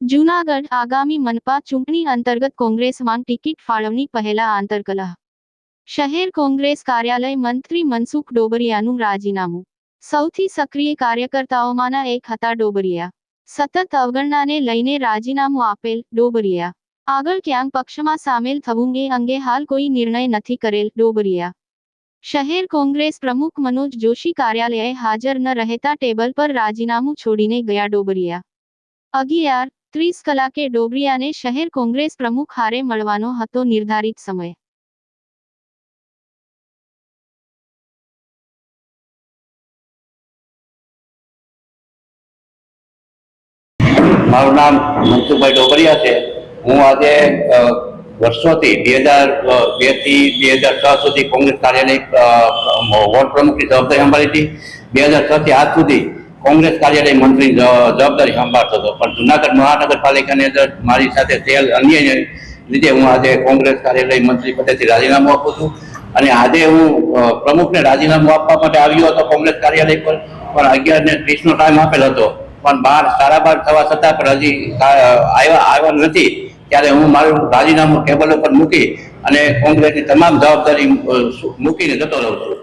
જૂનાગઢ આગામી મનપા ચૂંટણી અંતર્ગત કોંગ્રેસમાં ટિકિટ ફાળવણી પહેલા આંતરકલહ. શહેર કોંગ્રેસ કાર્યાલય મંત્રી મનસુખ ડોબરિયાનું રાજીનામું. સૌથી સક્રિય કાર્યકર્તાઓમાંના એક હતા ડોબરિયા. સતત અવગણનાને લઈને રાજીનામું આપેલ ડોબરિયા. આગળ ક્યાંક પક્ષમાં સામેલ થવું એ અંગે હાલ કોઈ નિર્ણય નથી કરેલ ડોબરિયા. શહેર કોંગ્રેસ પ્રમુખ મનોજ જોશી કાર્યાલયે હાજર ન રહેતા ટેબલ પર રાજીનામું છોડીને ગયા ડોબરિયા. અગિયાર ત્રીસ કલાકે ડોબરિયાને શહેર કોંગ્રેસ પ્રમુખ હારે મળવાનો હતો નિર્ધારિત સમય. મારું નામ મનસુખભાઈ ડોબરિયા છે. હું આજે વર્ષોથી બે હજાર બેથી બે હજાર છ સુધી કોંગ્રેસ કાર્યાલય વોર્ડ પ્રમુખની જવાબદારી સંભાળી હતી. બે હજારથી આજ સુધી કોંગ્રેસ કાર્યાલય મંત્રી જવાબદારી સંભાળતો હતો પણ જુનાગઢ મહાનગરપાલિકાની અંદર મારી સાથે થયેલ અન્ય લીધે હું આજે કોંગ્રેસ કાર્યાલય મંત્રી પદેથી રાજીનામું આપું છું. અને આજે હું પ્રમુખને રાજીનામું આપવા માટે આવ્યો હતો કોંગ્રેસ કાર્યાલય પર, પણ અગિયાર ને ત્રીસનો ટાઈમ આપેલ હતો. પણ બાર સાડા બાર થવા છતાં પણ હજી આવ્યા આવ્યા નથી. ત્યારે હું મારું રાજીનામું ટેબલ ઉપર મૂકી અને કોંગ્રેસની તમામ જવાબદારી મૂકીને જતો રહું છું.